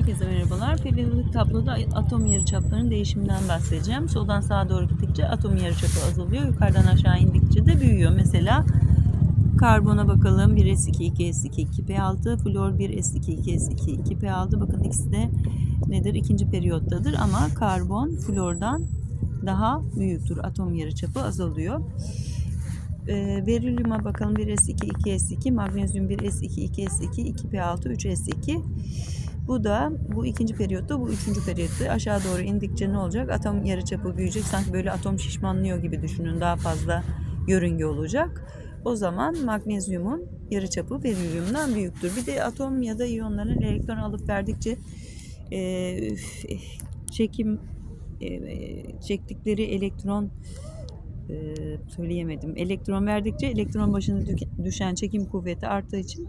Herkese merhabalar. Periyodik tabloda atom yarıçaplarının değişiminden bahsedeceğim. Soldan sağa doğru gittikçe atom yarıçapı azalıyor. Yukarıdan aşağı indikçe de büyüyor. Mesela karbona bakalım. 1s2, 2s2, 2p6. Flor 1s2, 2s2, 2p6. Bakın ikisi de nedir? İkinci periyottadır ama karbon flordan daha büyüktür. Atom yarıçapı azalıyor. E, berilyuma bakalım 1s2, 2s2, magnezyum 1s2, 2s2, 2p6, 3s2. Bu da bu ikinci periyotta, bu üçüncü periyotta aşağı doğru indikçe ne olacak? Atom yarıçapı büyüyecek. Sanki böyle atom şişmanlıyor gibi düşünün. Daha fazla yörünge olacak. O zaman magnezyumun yarıçapı berilyumdan büyüktür. Bir de atom ya da iyonların elektron alıp verdikçe e, çekim e, çektikleri elektron e, söyleyemedim. Elektron verdikçe elektron başına dü- düşen çekim kuvveti arttığı için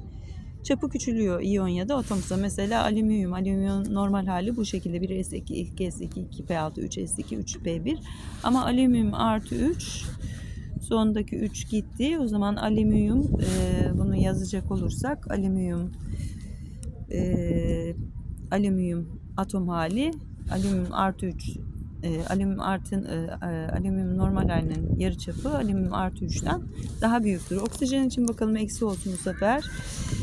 çapı küçülüyor iyon ya da atomsa. Mesela alüminyum. Alüminyum normal hali bu şekilde. 1s2, 2s2, 2p6, 3s2, 3p1. Ama alüminyum artı 3 sondaki 3 gitti. O zaman alüminyum e, bunu yazacak olursak alüminyum e, alüminyum atom hali alüminyum artı 3 e, alüminyum artı e, e, alüminyum normal halinin yarıçapı alüminyum artı 3'ten daha büyüktür. Oksijen için bakalım eksi olsun bu sefer.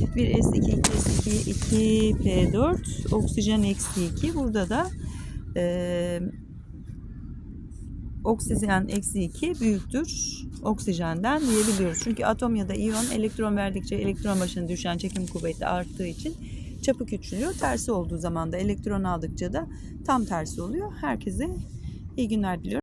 1s2, 2s2, 2p4 oksijen eksi 2. Burada da e, oksijen eksi 2 büyüktür oksijenden diyebiliyoruz. Çünkü atom ya da iyon elektron verdikçe elektron başına düşen çekim kuvveti arttığı için çapı küçülüyor. Tersi olduğu zaman da elektron aldıkça da tam tersi oluyor. Herkese iyi günler diliyorum.